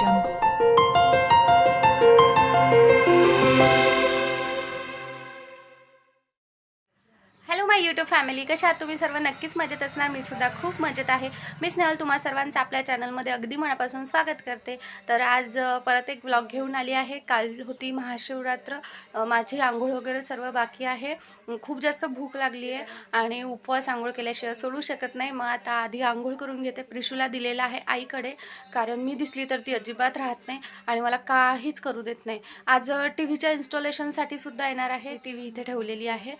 jungle. Hello family कशा आहात तुम्ही सर्व नक्कीच मजेत असणार. मी सुद्धा खूप मजेत आहे. मी स्नेहल तुम्हा सर्वांचं आपल्या चॅनलमध्ये अगदी मनापासून स्वागत करते. तर आज परत एक ब्लॉग घेऊन आली आहे. काल होती महाशिवरात्र. माझी आंघोळ वगैरे सर्व बाकी आहे. खूप जास्त भूक लागली आहे आणि उपवास आंघोळ केल्याशिवाय सोडू शकत नाही. मग आता आधी आंघोळ करून घेते. प्रिशूला दिलेलं आहे आईकडे. कारण मी दिसली तर ती अजिबात राहत नाही आणि मला काहीच करू देत नाही. आज टी व्हीच्या इन्स्टॉलेशनसाठी सुद्धा येणार आहे. टी व्ही इथे ठेवलेली आहे.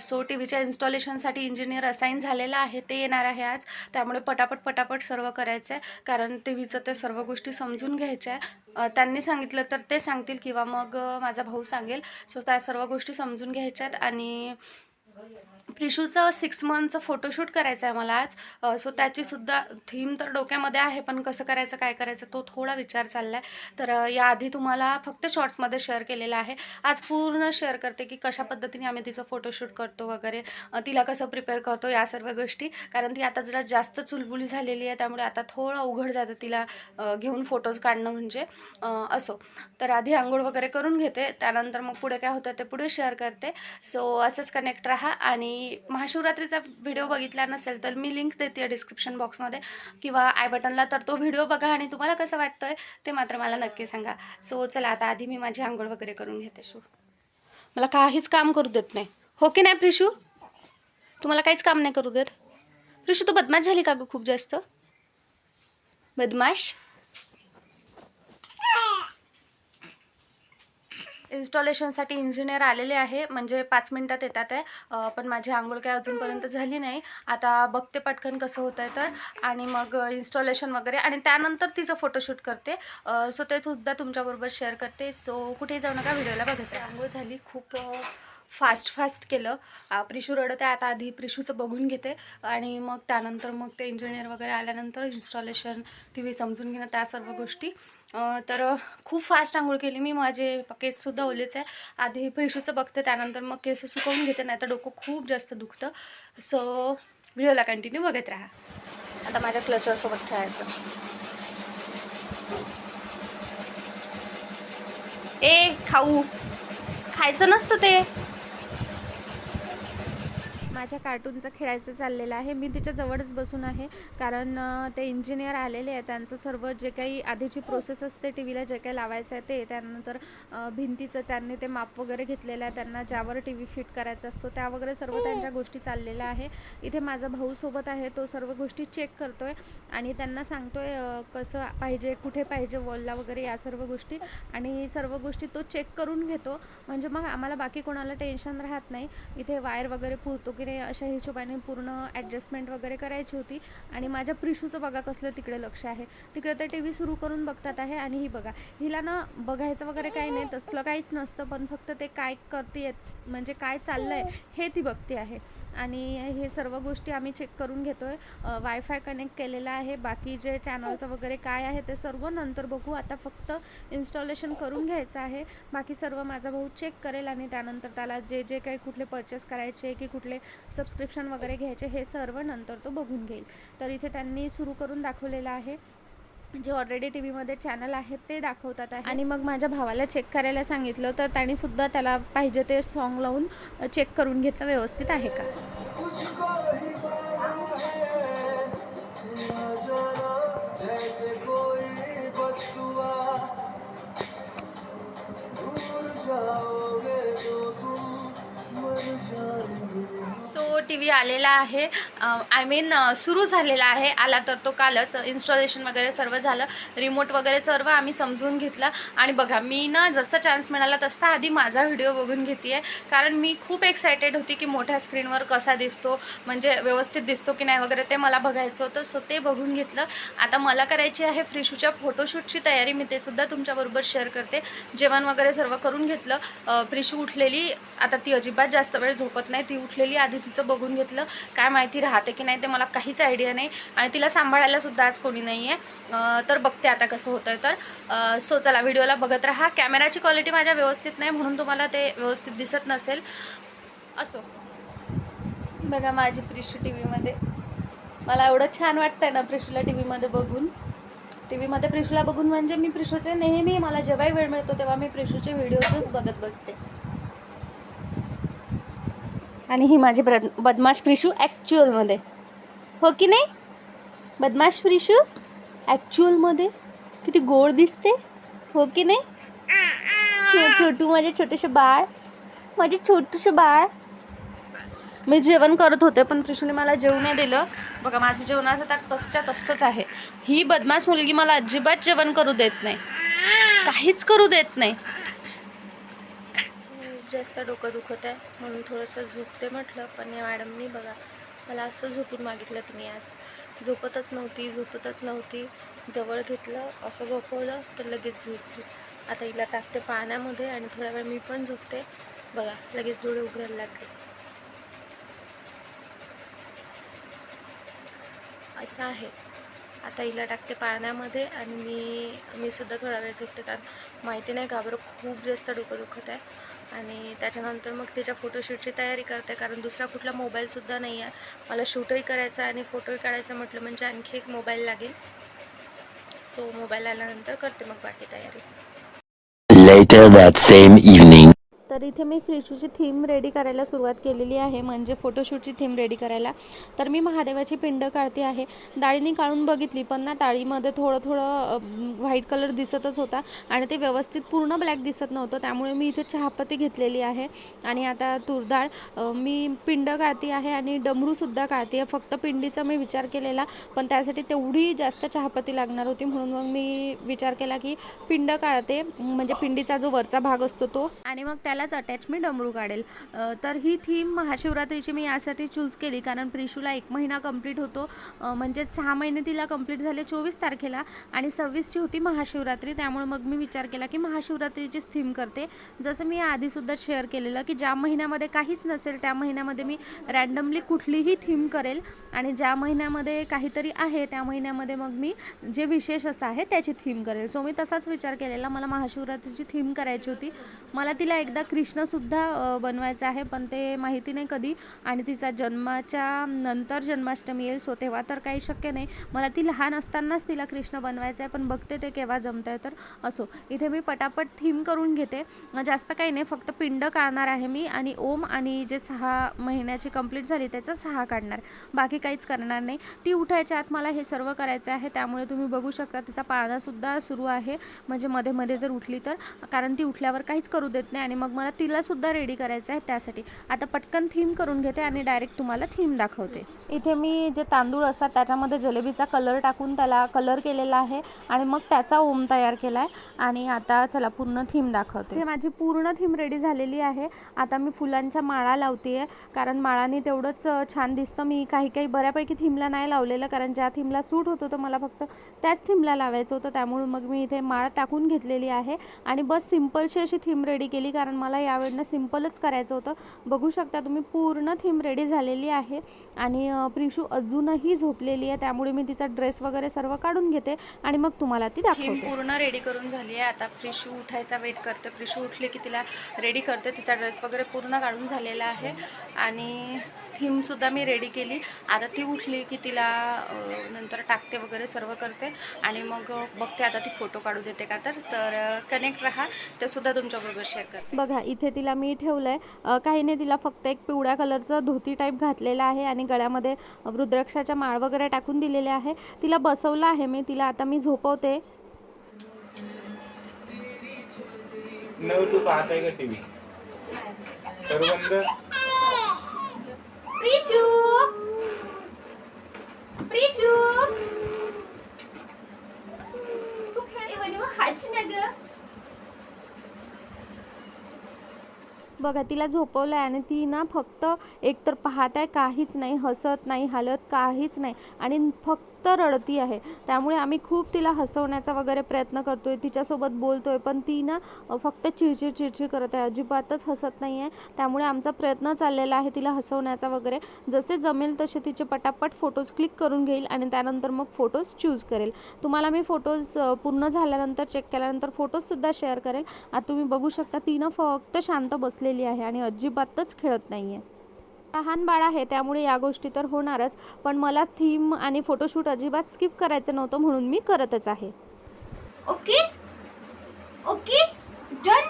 सो टी व्हीच्या इन्स्टॉलेशनसाठी इंजिनियर असाईन झालेला आहे ते येणार आहे आज. त्यामुळे पटापट पटापट सर्व करायचं आहे कारण टी व्हीचं ते सर्व गोष्टी समजून घ्यायच्या आहे त्यांनी सांगितलं तर ते सांगतील किंवा मग माझा भाऊ सांगेल. सो त्या सर्व गोष्टी समजून घ्यायच्या आहेत आणि प्रिशूचं सिक्स मंथचं फोटोशूट करायचं आहे मला आज. सो त्याचीसुद्धा थीम तर डोक्यामध्ये आहे पण कसं करायचं काय करायचं तो थोडा विचार चालला आहे तर याआधी तुम्हाला फक्त शॉर्ट्समध्ये शेअर केलेला आहे. आज पूर्ण शेअर करते की कशा पद्धतीने आम्ही तिचं फोटोशूट करतो वगैरे तिला कसं प्रिपेअर करतो या सर्व गोष्टी. कारण ती आता जरा जास्त चुलबुली झालेली आहे त्यामुळे आता थोडं अवघड जातं तिला घेऊन फोटोज काढणं म्हणजे असो. तर आधी आंघोळ वगैरे करून घेते त्यानंतर मग पुढे काय होतं ते पुढे शेअर करते. सो असंच कनेक्ट राहा. आणि महाशिवरात्रीचा व्हिडिओ बघितला नसेल तर मी लिंक देते डिस्क्रिप्शन बॉक्समध्ये किंवा आय बटनला तर तो व्हिडिओ बघा आणि तुम्हाला कसं वाटतंय ते मात्र मला नक्की सांगा. सो चला आता आधी मी माझी आंघोळ वगैरे करून घेते. शू मला काहीच काम करू देत नाही. हो की नाही प्रिशू? तुम्हाला काहीच काम नाही करू देत? प्रिशू तू बदमाश झाली का गं खूप जास्त? बदमाश? इन्स्टॉलेशनसाठी इंजिनियर आलेले आहे. म्हणजे पाच मिनटात येतात आहे. पण माझी आंघोळ काय अजूनपर्यंत झाली नाही. आता बघते पटकन कसं होतं आहे तर. आणि मग इन्स्टॉलेशन वगैरे. आणि त्यानंतर तिचं फोटोशूट करते. सो ते सुद्धा तुमच्याबरोबर शेअर करते. सो कुठेही जाऊ नका. व्हिडिओला बघत आहे आंघोळ झाली. खूप फास्ट फास्ट केलं. प्रिशू रडत आहे. आता आधी प्रिशूचं बघून घेते. आणि मग त्यानंतर मग ते इंजिनियर वगैरे आल्यानंतर इन्स्टॉलेशन टी व्ही समजून घेणं. त्या सर्व गोष्टी. तर खूप फास्ट आंघोळ केली मी. माझे केससुद्धा ओलेच आहे. आधी फ्रिशूचं बघते त्यानंतर मग केस सुकवून घेते नाही तर डोकं खूप जास्त दुखतं. सो व्हिडिओला कंटिन्यू बघत राहा. आता माझ्या क्लचरसोबत खेळायचं. ए खाऊ. खायचं नसतं ते. माझ्या कार्टूनचं खेळायचं चाललेलं आहे. मी तिच्याजवळच बसून आहे. कारण ते इंजिनियर आलेले आहे त्यांचं सर्व जे काही आधीची प्रोसेस असते टी व्हीला जे काही लावायचं आहे ते. त्यानंतर भिंतीचं त्यांनी ते माप वगैरे घेतलेलं आहे. त्यांना ज्यावर टी व्ही फिट करायचा असतो त्या वगैरे सर्व त्यांच्या गोष्टी चाललेल्या आहे. इथे माझा भाऊ सोबत आहे. तो सर्व गोष्टी चेक करतोय आणि त्यांना सांगतोय आहे कसं पाहिजे कुठे पाहिजे वॉलला वगैरे या सर्व गोष्टी. आणि सर्व गोष्टी तो चेक करून घेतो. म्हणजे मग आम्हाला बाकी कोणाला टेन्शन राहत नाही. इथे वायर वगैरे पुरतो की वगैरे अशा हिशोबाने पूर्ण ॲडजस्टमेंट वगैरे करायची होती. आणि माझ्या प्रिशूचं बघा कसलं तिकडे लक्ष आहे. तिकडे तर टी व्ही सुरू करून बघतात आहे आणि ही बघा. हिला ना बघायचं वगैरे काही नाही तसलं काहीच नसतं पण फक्त ते काय करते म्हणजे काय चाललं आहे हे ती बघते आहे. आणि हे सर्व गोष्टी आम्ही चेक करून घेतो आहे वायफाय कनेक्ट केलेलं आहे. बाकी जे चॅनलचं वगैरे काय आहे ते सर्व नंतर बघू. आता फक्त इन्स्टॉलेशन करून घ्यायचं आहे. बाकी सर्व माझा भाऊ चेक करेल आणि त्यानंतर त्याला जे जे काही कुठले परचेस करायचे की कुठले सबस्क्रिप्शन वगैरे घ्यायचे हे सर्व नंतर तो बघून घेईल. तर इथे त्यांनी सुरू करून दाखवलेलं आहे. जे ऑलरेडी टी व्हीमध्ये चॅनल आहेत ते दाखवतात आहे आणि मग माझ्या भावाला चेक करायला सांगितलं तर त्यांनी सुद्धा त्याला पाहिजे ते सॉन्ग लावून चेक करून घेतलं व्यवस्थित आहे का? टी व्ही आलेला आहे. आय मीन सुरू झालेला आहे. आला तर तो कालच. इन्स्टॉलेशन वगैरे सर्व झालं. रिमोट वगैरे सर्व आम्ही समजून घेतलं. आणि बघा मी ना जसा चान्स मिळाला तसा आधी माझा व्हिडिओ बघून घेते आहे कारण मी खूप एक्सायटेड होती की मोठ्या स्क्रीनवर कसा दिसतो म्हणजे व्यवस्थित दिसतो की नाही वगैरे ते मला बघायचं होतं. सो ते बघून घेतलं. आता मला करायची आहे फ्रिशूच्या फोटोशूटची तयारी. मी ते सुद्धा तुमच्याबरोबर शेअर करते. जेवण वगैरे सर्व करून घेतलं. फ्रिशू उठलेली. आता ती अजिबात जास्त वेळ झोपत नाही. ती उठलेली. आधी तिचं बघून बघून घेतलं. काय माहिती राहते की नाही ते मला काहीच आयडिया नाही. आणि तिला सांभाळायला सुद्धा आज कोणी नाही आहे तर बघते आता कसं होतं आहे तर सो चला व्हिडिओला बघत राहा. कॅमेराची क्वालिटी माझ्या व्यवस्थित नाही म्हणून तुम्हाला ते व्यवस्थित दिसत नसेल. असो. बघा माझी प्रिशू टी व्हीमध्ये मला एवढं छान वाटतंय ना प्रिशूला टी व्हीमध्ये बघून. टी व्हीमध्ये प्रिशूला बघून म्हणजे मी प्रिशूचे नेहमी मला जेव्हाही वेळ मिळतो तेव्हा मी प्रिशूचे व्हिडिओजच बघत बसते. आणि ही माझी ब्रद बदमाश प्रिशू ॲक्च्युअलमध्ये हो की नाही? बदमाश प्रिशू ॲक्च्युअलमध्ये किती गोड दिसते. हो की नाही? छोटू माझे छोटेसे बाळ. माझे छोटूसे बाळ. मी जेवण करत होते पण प्रिशूने मला जेवू नाही दिलं. बघा माझं जेवणाचं ताक तसच्या तसंच आहे. ही बदमाश मुलगी मला अजिबात जेवण करू देत नाही. काहीच करू देत नाही. खूप जास्त डोकं दुखत आहे म्हणून थोडंसं झोपते म्हटलं पण या मॅडमनी बघा मला असं झोपून मागितलं तिने आज. झोपतच नव्हती झोपतच नव्हती. जवळ घेतलं असं झोपवलं तर लगेच झोपली. आता हिला टाकते पाण्यामध्ये आणि थोडा वेळ मी पण झोपते. बघा लगेच डोळे उघडायला लागले. असं आहे. आता हिला टाकते पाण्यामध्ये आणि मी मी सुद्धा थोडा वेळ झोपते कारण माहिती नाही का बरं खूप जास्त डोकं दुखत आहे आणि त्याच्यानंतर मग तिच्या फोटोशूटची तयारी करते कारण दुसरा कुठला मोबाईलसुद्धा नाही आहे. मला शूटही करायचं आहे आणि फोटोही काढायचा म्हटलं म्हणजे आणखी एक मोबाईल लागेल. सो मोबाईल आल्यानंतर करते मग बाकी तयारी. Later that same evening. तर इथे मी फ्रिशूची थीम रेडी करायला सुरुवात केलेली आहे म्हणजे फोटोशूटची थीम रेडी करायला. तर मी महादेवाची पिंड काढते आहे. डाळीने काढून बघितली पण ना डाळीमध्ये थोडं थोडं व्हाईट कलर दिसतच होता आणि ते व्यवस्थित पूर्ण ब्लॅक दिसत नव्हतं. त्यामुळे मी इथे चहापत्ती घेतलेली आहे आणि आता तुरडाळ डाळ मी पिंड काढते आहे आणि डमरूसुद्धा काढते आहे. फक्त पिंडीचा मी विचार केलेला पण त्यासाठी तेवढी जास्त चहापत्ती लागणार होती. म्हणून मग मी विचार केला की पिंड काढते म्हणजे पिंडीचा जो वरचा भाग असतो तो. आणि मग त्याला त्यालाच अटॅच मी डमरू काढेल तर ही थीम महाशिवरात्रीची मी यासाठी चूज केली. कारण प्रिशूला एक महिना कंप्लीट होतो. म्हणजेच सहा महिने तिला कंप्लीट झाले चोवीस तारखेला आणि सव्वीसची होती महाशिवरात्री. त्यामुळे मग मी विचार केला की महाशिवरात्रीचीच थीम करते. जसं मी आधीसुद्धा शेअर केलेलं की ज्या महिन्यामध्ये काहीच नसेल त्या महिन्यामध्ये मी रॅन्डमली कुठलीही थीम करेल. आणि ज्या महिन्यामध्ये काहीतरी आहे त्या महिन्यामध्ये मग मी जे विशेष असं आहे त्याची थीम करेल. सो मी तसाच विचार केलेला. मला महाशिवरात्रीची थीम करायची होती. मला तिला एकदा कृष्णसुद्धा बनवायचं आहे पण ते माहिती नाही कधी. आणि तिचा जन्माच्या नंतर जन्माष्टमी येईल सो तेव्हा तर काही शक्य नाही. मला ती लहान असतानाच तिला कृष्ण बनवायचं आहे पण बघते ते केव्हा जमतं आहे तर असो. इथे मी पटापट थीम करून घेते. जास्त काही नाही फक्त पिंड काढणार आहे मी आणि ओम आणि जे सहा महिन्याची कंप्लीट झाली त्याचं सहा काढणार. बाकी काहीच करणार नाही. ती उठायच्या आत मला हे सर्व करायचं आहे त्यामुळे तुम्ही बघू शकता तिचा पाळणासुद्धा सुरू आहे. म्हणजे मध्ये मध्ये जर उठली तर. कारण ती उठल्यावर काहीच करू देत नाही आणि मग मला तिलासुद्धा रेडी करायचं आहे त्यासाठी. आता पटकन थीम करून घेते आणि डायरेक्ट तुम्हाला थीम दाखवते. इथे मी जे तांदूळ असतात त्याच्यामध्ये जलेबीचा कलर टाकून त्याला कलर केलेला आहे आणि मग त्याचा ओम तयार केला आहे आणि आता चला पूर्ण थीम दाखवते. माझी पूर्ण थीम रेडी झालेली आहे. आता मी फुलांच्या माळा लावते आहे कारण माळाने तेवढंच छान दिसतं. मी काही काही बऱ्यापैकी थीमला नाही लावलेलं कारण ज्या थीमला सूट होतं तर मला फक्त त्याच थीमला लावायचं होतं. त्यामुळे मग मी इथे माळ टाकून घेतलेली आहे आणि बस सिम्पलशी अशी थीम रेडी केली कारण मला यावेळेनं सिम्पलच करायचं होतं. बघू शकता तुम्ही पूर्ण थीम रेडी झालेली आहे. आणि प्रिशू अजूनही झोपलेली आहे. त्यामुळे मी तिचा ड्रेस वगैरे सर्व काढून घेते आणि मग तुम्हाला ती दाखवते. पूर्ण रेडी करून झाली आहे. आता प्रिशू उठायचा वेट करते प्रिशू उठली की तिला रेडी करते तिचा ड्रेस वगैरे पूर्ण काढून झालेला आहे. आणि थीमसुद्धा मी रेडी केली. आता ती उठली की तिला नंतर टाकते वगैरे सर्व करते. आणि मग बघते आता ती फोटो काढू देते का तर. तर कनेक्ट राहा. ते सुद्धा तुमच्याबरोबर शेअर करते. बघा इथे तिला मी ठेवलं आहे काही नाही तिला फक्त एक पिवळ्या कलरचं धोती टाईप घातलेलं आहे आणि गळ्यामध्ये रुद्राक्षाच्या माळ वगैरे टाकून दिलेले आहे. तिला बसवलं आहे मी. तिला आता मी झोपवते. नऊ तू पाहताय का टीव्ही तर बंद प्रिशू. प्रिशू. बघा तिला झोपवलं आहे आणि ती ना फक्त एकतर पाहत आहे काहीच नाही हसत नाही हलत काहीच नाही. आणि फक्त रडती आहे. त्यामुळे आम्ही खूप तिला हसवण्याचा वगैरे प्रयत्न करतो आहे तिच्यासोबत बोलतो आहे पण ती ना फक्त चिडचिड चिडचिड करत आहे. अजिबातच हसत नाही आहे त्यामुळे आमचा प्रयत्न चाललेला आहे तिला हसवण्याचा वगैरे. जसे जमेल तसे तिचे पटापट फोटोज क्लिक करून घेईल आणि त्यानंतर मग फोटोज चूज करेल. तुम्हाला मी फोटोज पूर्ण झाल्यानंतर चेक केल्यानंतर फोटोजसुद्धा शेअर करेल. आता तुम्ही बघू शकता ती ना फक्त शांत बसलेली आहे आणि अजिबातच खेळत नाही आहे लहान बाळ आहे त्यामुळे या गोष्टी तर होणारच. पण मला थीम आणि फोटोशूट अजिबात स्किप करायचं नव्हतं म्हणून मी करतच आहे. Okay? Okay? Done?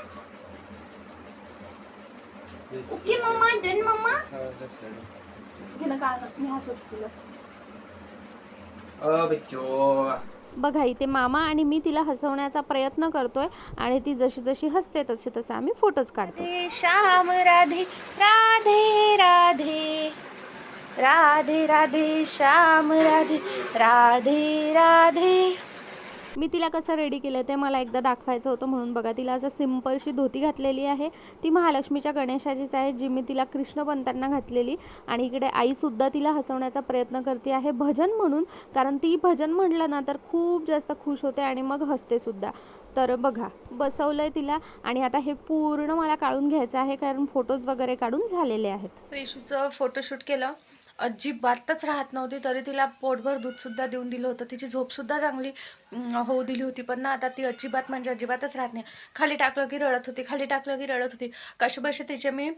Okay mamma. Done mamma? अ बच्चो. बघा इथे मामा आणि मी तिला हसवण्याचा प्रयत्न करतोय आणि ती जशी जशी हसते तसे तसे आम्ही फोटोज काढतो. श्याम राधे राधे राधे. राधे राधे श्याम राधे राधे राधे. मी तिला कसं रेडी केलं ते मला एकदा दाखवायचं होतं म्हणून बघा. तिला असं सिम्पलशी धोती घातलेली आहे. ती महालक्ष्मीच्या गणेशाचीच आहे जी मी तिला कृष्णपंतांना घातलेली. आणि इकडे आईसुद्धा तिला हसवण्याचा प्रयत्न करते आहे. भजन म्हणून कारण ती भजन म्हटलं ना तर खूप जास्त खुश होते आणि मग हसतेसुद्धा तर बघा बसवलं आहे तिला. आणि आता हे पूर्ण मला काढून घ्यायचं आहे कारण फोटोज वगैरे काढून झालेले आहेत. रेशूचं फोटोशूट केलं. अजिबातच राहत नव्हती. तरी तिला पोटभर दूधसुद्धा देऊन दिलं होतं. तिची झोपसुद्धा चांगली होऊ दिली होती. पण ना आता ती अजिबात म्हणजे अजिबातच राहत नाही. खाली टाकलं की रडत होती खाली टाकलं की रडत होती. कसे बसे तिचे मी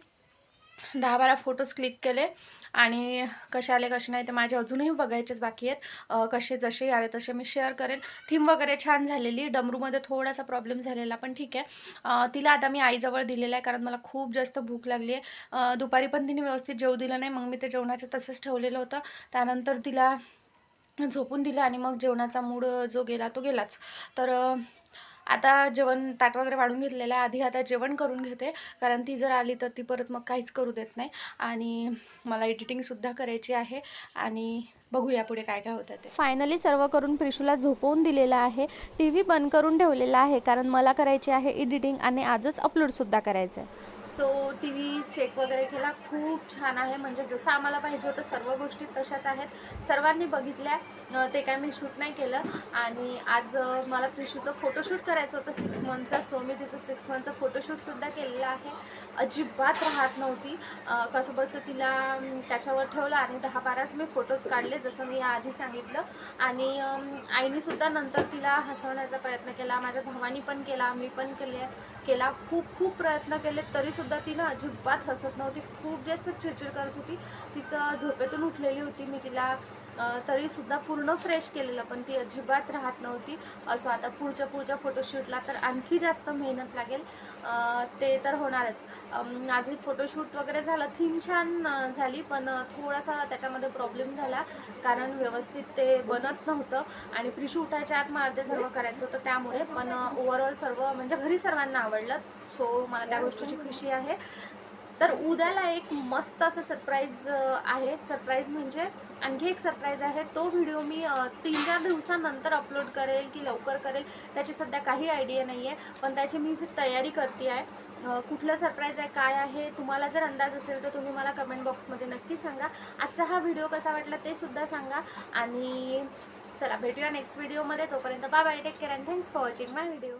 दहा बारा फोटोज क्लिक केले. आणि कसे आले कसे नाही ते माझे अजूनही बघायचेच बाकी आहेत. कसे जसे आले तसे मी शेअर करेल. थीम वगैरे छान झालेली. डमरूमध्ये थोडासा प्रॉब्लेम झालेला पण ठीक आहे. तिला आता मी आईजवळ दिलेला आहे कारण मला खूप जास्त भूक लागली आहे. दुपारी पण तिने व्यवस्थित जेवू दिलं नाही मग मी ते जेवणाचं तसंच ठेवलेलं होतं. त्यानंतर तिला झोपून दिलं आणि मग जेवणाचा मूड जो गेला तो गेलाच. तर आता जेवण ताट वगैरे वाढून घेतलेलं आहे. आधी आता जेवण करून घेते. कारण ती जर आली तर ती परत मग काहीच करू देत नाही. आणि मला एडिटिंगसुद्धा करायची आहे. आणि बघूया पुढे काय काय होतं ते. फायनली सर्व करून प्रिशूला झोपवून दिलेलं आहे. टी व्ही बंद करून ठेवलेला आहे कारण मला करायची आहे एडिटिंग आणि आजच अपलोडसुद्धा करायचं आहे सो टी व्ही चेक वगैरे केला खूप छान आहे. म्हणजे जसं आम्हाला पाहिजे होतं सर्व गोष्टी तशाच आहेत. सर्वांनी बघितल्या ते काय मी शूट नाही केलं. आणि आज मला प्रिशूचं फोटोशूट करायचं होतं सिक्स मंथचा सो मी तिचं सिक्स मंथचं फोटोशूटसुद्धा केलेलं आहे. अजिबात राहत नव्हती. कसं बसं तिला त्याच्यावर ठेवलं आणि दहा बाराच मी फोटोज काढले. जसं मी आधी सांगितलं. आणि आईनेसुद्धा नंतर तिला हसवण्याचा प्रयत्न केला माझ्या भावानी पण केला मी पण केले केला खूप खूप प्रयत्न केले तरीसुद्धा ती ना अजिबात हसत नव्हती. खूप जास्त चिडचिड करत होती. तिचं झोपेतून उठलेली होती मी तिला. तरीसुद्धा पूर्ण फ्रेश केलेलं पण ती अजिबात राहत नव्हती. असं आता पुढच्या पुढच्या फोटोशूटला तर आणखी जास्त मेहनत लागेल. ते तर होणारच. माझे फोटोशूट वगैरे झालं थीम छान झाली पण थोडासा त्याच्यामध्ये प्रॉब्लेम झाला. कारण व्यवस्थित ते बनत नव्हतं आणि प्रिशू उठायच्या आत मला ते सर्व करायचं होतं त्यामुळे पण ओव्हरऑल सर्व म्हणजे घरी सर्वांना आवडलं. सो मला त्या गोष्टीची खुशी आहे. तर उद्याला एक मस्त असं सरप्राईज आहे. सरप्राईज म्हणजे आणखी एक सरप्राईज आहे. तो व्हिडिओ मी तीन चार दिवसानंतर अपलोड करेल की लवकर करेल. त्याची सध्या काही आयडिया नाही आहे पण त्याची मी तयारी करते आहे कुठलं सरप्राईज आहे काय आहे तुम्हाला जर अंदाज असेल तर तुम्ही मला कमेंट बॉक्समध्ये नक्की सांगा. आजचा हा व्हिडिओ कसा वाटला ते सुद्धा सांगा. आणि चला भेटूया नेक्स्ट व्हिडिओमध्ये तोपर्यंत bye bye take care and thanks for watching my video